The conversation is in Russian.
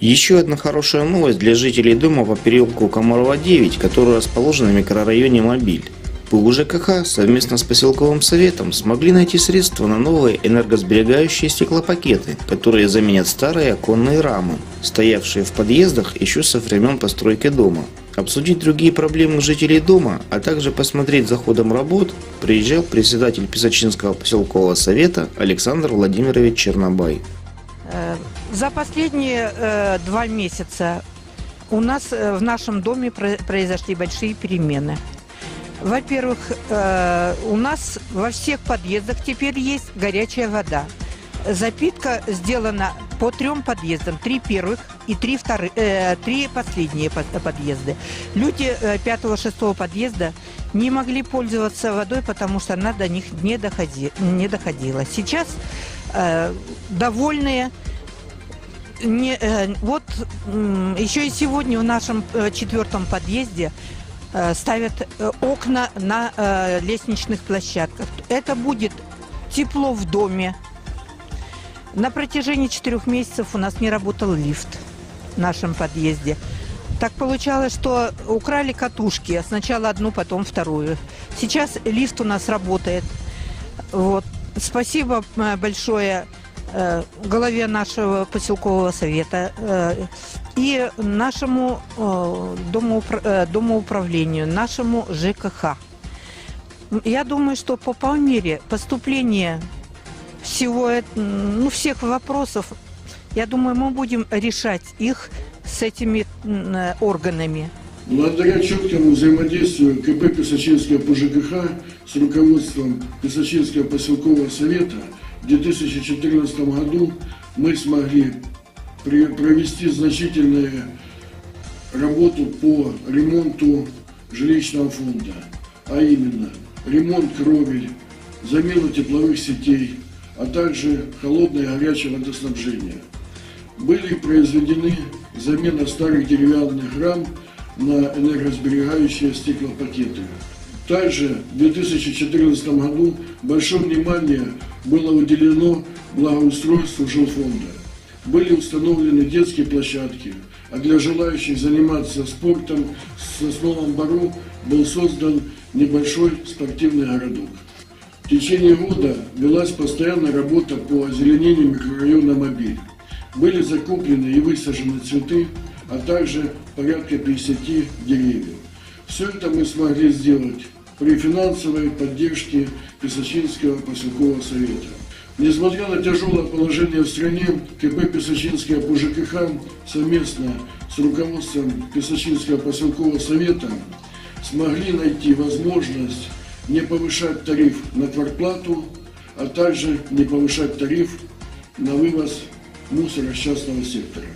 Еще одна хорошая новость для жителей дома по переулку Комарова 9, который расположен в микрорайоне Мобиль. ПУ ЖКХ совместно с поселковым советом смогли найти средства на новые энергосберегающие стеклопакеты, которые заменят старые оконные рамы, стоявшие в подъездах еще со времен постройки дома. Обсудить другие проблемы жителей дома, а также посмотреть за ходом работ, приезжал председатель Песочинского поселкового совета Александр Владимирович Чернобай. За последние э, два месяца у нас э, в нашем доме про- произошли большие перемены. Во-первых, э, у нас во всех подъездах теперь есть горячая вода. Запитка сделана по трем подъездам. Три первых и три, вторых, э, три последние под- подъезды. Люди э, пятого-шестого подъезда не могли пользоваться водой, потому что она до них не, доходи, не доходила. Сейчас э, довольные. Не, э, вот м, еще и сегодня в нашем э, четвертом подъезде э, ставят э, окна на э, лестничных площадках. Это будет тепло в доме. На протяжении четырех месяцев у нас не работал лифт в нашем подъезде. Так получалось, что украли катушки. Сначала одну, потом вторую. Сейчас лифт у нас работает. Вот. Спасибо э, большое э, главе нашего поселкового совета э, и нашему э, домоупра- э, домоуправлению, нашему ЖКХ. Я думаю, что по, по мере поступления всего, ну, всех вопросов, я думаю, мы будем решать их с этими э, органами. Благодаря четкому взаимодействию КП Песочинского по ЖКХ с руководством Песочинского поселкового совета в 2014 году мы смогли провести значительную работу по ремонту жилищного фонда, а именно ремонт кровель, замену тепловых сетей, а также холодное и горячее водоснабжение. Были произведены замена старых деревянных рам на энергосберегающие стеклопакеты. Также в 2014 году большое внимание было уделено благоустройству жилфонда. Были установлены детские площадки, а для желающих заниматься спортом в Сосновом Бару был создан небольшой спортивный городок. В течение года велась постоянная работа по озеленению микрорайона Мобиль. Были закуплены и высажены цветы, а также порядка 50 деревьев. Все это мы смогли сделать при финансовой поддержке Песочинского поселкового совета. Несмотря на тяжелое положение в стране, КП Песочинская по ЖКХ совместно с руководством Песочинского поселкового совета смогли найти возможность не повышать тариф на квартплату, а также не повышать тариф на вывоз мусора с частного сектора.